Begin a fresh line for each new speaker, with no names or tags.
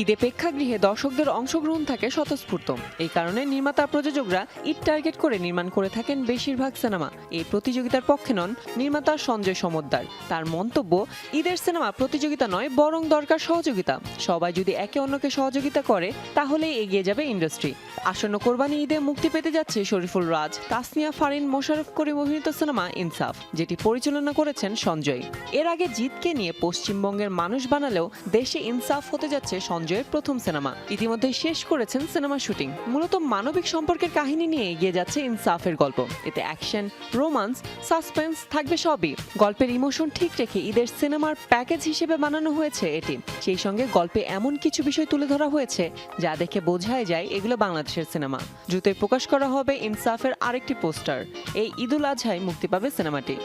ঈদে প্রেক্ষাগৃহে দর্শকদের অংশগ্রহণ থাকে স্বতঃস্ফূর্ত। এই কারণে নির্মাতা প্রযোজকরা ঈদ টার্গেট করে নির্মাণ করে থাকেন বেশিরভাগ সিনেমা। এই প্রতিযোগিতার পক্ষে নন নির্মাতা সঞ্জয় সমদ্দার। তার মন্তব্য, ঈদের সিনেমা প্রতিযোগিতা নয়, বরং দরকার সহযোগিতা। সবাই যদি একে অন্যকে সহযোগিতা করে, তাহলেই এগিয়ে যাবে ইন্ডাস্ট্রি। আসন্ন কোরবানি ঈদে মুক্তি পেতে যাচ্ছে শরীফুল রাজ, তাসনিয়া ফারিন মোশারফ করিম অভিনীত সিনেমা ইনসাফ, যেটি পরিচালনা করেছেন সঞ্জয়। এর আগে জিতকে নিয়ে পশ্চিমবঙ্গের মানুষ বানালেও দেশে ইনসাফ হতে যাচ্ছে সঞ্জয়ের প্রথম সিনেমা। ইতিমধ্যে শেষ করেছেন সিনেমা শুটিং। মূলত মানবিক সম্পর্কের কাহিনী নিয়ে এগিয়ে যাচ্ছে ইনসাফের গল্প। এতে অ্যাকশন, রোমান্স, সাসপেন্স থাকবে সবই। গল্পের ইমোশন ঠিক রেখে ঈদের সিনেমার প্যাকেজ হিসেবে বানানো হয়েছে এটি। সেই সঙ্গে গল্পে এমন কিছু বিষয় তুলে ধরা হয়েছে, যা দেখে বোঝাই যায় এগুলো বাংলাদেশের সিনেমা। দ্রুতই প্রকাশ করা হবে ইনসাফের আরেকটি পোস্টার। এই ঈদুল আজহায় মুক্তি পাবে সিনেমাটি।